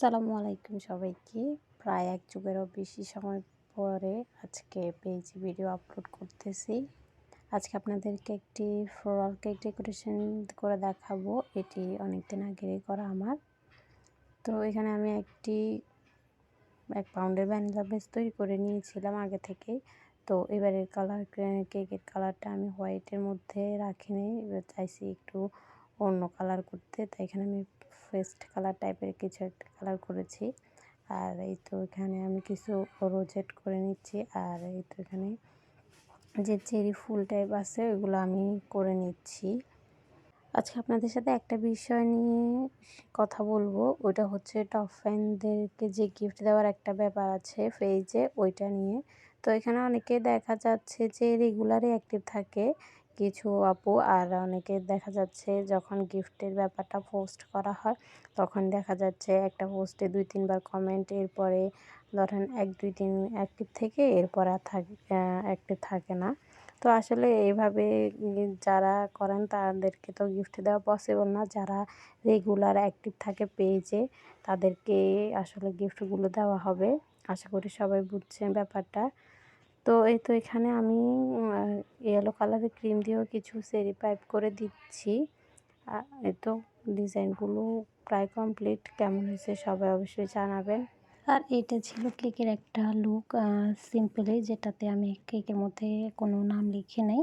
আসসালামু আলাইকুম সবাইকে। প্রায় এক যুগেরও বেশি সময় পরে আজকে পেজে ভিডিও আপলোড করতেছি। আজকে আপনাদেরকে একটি ফ্লোরাল কেক ডেকোরেশন করে দেখাবো। এটি অনেক দিন আগে করা আমার। তো এখানে আমি একটি, এক পাউন্ডের ভ্যানিলা বেস তৈরি করে নিয়েছিলাম আগে থেকে তো এবারের কালার কেকের কালারটা আমি হোয়াইটের মধ্যে রাখিনি চাইছি একটু অন্য কালার করতে। তাই এখানে আমি ফেস্ট কালার টাইপের কিছু একটা কালার করেছি। আর এই তো এখানে আমি কিছু রোজেট করে নিচ্ছি। আর এই তো এখানে যে চেরি ফুল টাইপ আছে, ওইগুলো আমি করে নিচ্ছি। আজকে আপনাদের সাথে একটা বিষয় নিয়ে কথা বলব। ওইটা হচ্ছে টপ ফ্যানদেরকে যে গিফট দেওয়ার একটা ব্যাপার আছে ফেজে ওইটা নিয়ে। তো এখানে অনেকে দেখা যাচ্ছে যে রেগুলারই অ্যাক্টিভ থাকে। কিছু, আপু। আর অনেকে দেখা যাচ্ছে যখন গিফটের ব্যাপারটা পোস্ট করা হয়, তখন দেখা যাচ্ছে একটা পোস্টে দুই, তিনবার কমেন্ট এরপরে ধরেন এক, দুই দিন অ্যাক্টিভ থেকে এরপর আর থাকে অ্যাক্টিভ থাকে না। তো আসলে এইভাবে যারা করেন তাদেরকে তো গিফট দেওয়া পসিবল না। যারা রেগুলার অ্যাক্টিভ থাকে পেজে তাদেরকে আসলে গিফটগুলো দেওয়া হবে। আশা করি সবাই বুঝছেন ব্যাপারটা। তো এই তো এখানে আমি ইয়েলো কালারের ক্রিম দিয়েও কিছু সেরি পাইপ করে দিচ্ছি। এই তো ডিজাইনগুলো প্রায় কমপ্লিট কেমন হয়েছে সবাই অবশ্যই জানাবেন। আর এটা ছিল কেকের একটা লুক সিম্পলি যেটাতে আমি কেকের মধ্যে কোনো নাম লিখে নেই।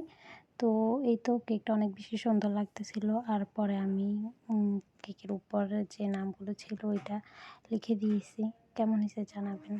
তো এই তো কেকটা অনেক বেশি সুন্দর লাগতেছিল। আর পরে আমি কেকের উপর যে নামগুলো ছিল, ওইটা লিখে দিয়েছি। কেমন হয়েছে জানাবেন।